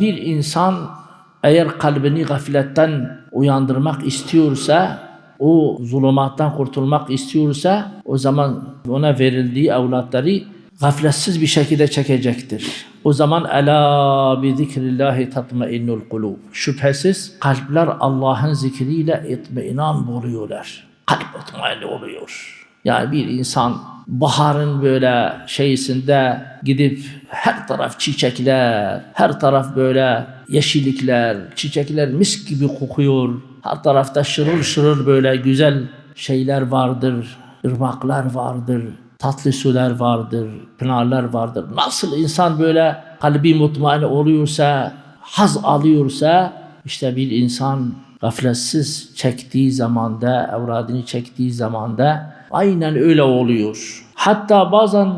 Bir insan eğer kalbini gafletten uyandırmak istiyorsa, o zulümattan kurtulmak istiyorsa o zaman ona verildiği evlatları gafletsiz bir şekilde çekecektir. O zaman ela bi zikrillahi tatmainnul kulub. Şüphesiz kalpler Allah'ın zikriyle itminan buluyorlar. Kalp itmaini oluyor. Yani bir insan baharın böyle şeysinde gidip her taraf çiçekler, her taraf böyle yeşillikler, çiçekler mis gibi kokuyor. Her tarafta şırıl şırıl böyle güzel şeyler vardır, ırmaklar vardır, tatlı sular vardır, pınarlar vardır. Nasıl insan böyle kalbi mutmain oluyorsa, haz alıyorsa işte bir insan gafletsiz çektiği zamanda, evradını çektiği zamanda aynen öyle oluyor. Hatta bazen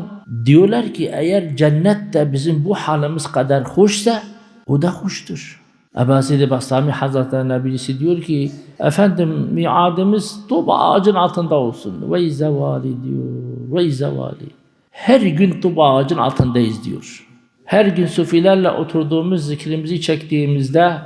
diyorlar ki eğer cennet de bizim bu halimiz kadar hoşsa o da hoştur. Ebu Seyyid Bastami Hazretleri birisi diyor ki efendim miadımız tuba ağacın altında olsun. Ve zevali diyor. Ve zevali. Her gün tuba ağacın altındayız diyor. Her gün sufilerle oturduğumuz zikrimizi çektiğimizde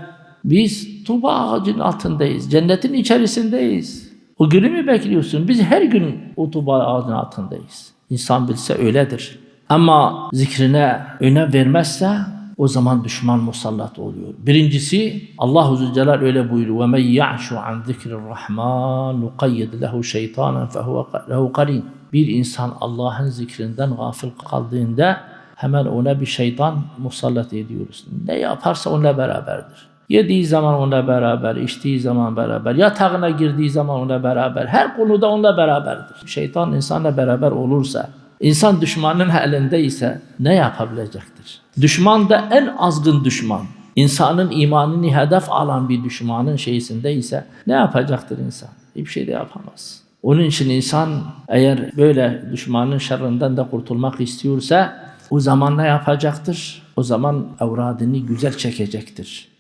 biz tuba ağacın altındayız. Cennetin içerisindeyiz. O günü mü bekliyorsun? Biz her gün o tuba ağacın altındayız. İnsan bilse öyledir. Ama zikrine önem vermezse o zaman düşman musallat oluyor. Birincisi Allah Zülcelal öyle buyuruyor. Ve men ya'şu an zikrirrahman nuqayyid lehu şeytanen fehuve lehu karin. Bir insan Allah'ın zikrinden gafil kaldığında hemen ona bir şeytan musallat ediyoruz. Ne yaparsa onunla beraberdir. Yediği zaman onunla beraber, içtiği zaman beraber, yatağına girdiği zaman onunla beraber, her konuda onunla beraberdir. Şeytan insanla beraber olursa, insan düşmanın elindeyse ne yapabilecektir? Düşman da en azgın düşman. İnsanın imanını hedef alan bir düşmanın şeysindeyse ne yapacaktır insan? Hiçbir şey de yapamaz. Onun için insan eğer böyle düşmanın şerrinden de kurtulmak istiyorsa o zaman ne yapacaktır? O zaman evradını güzel çekecektir.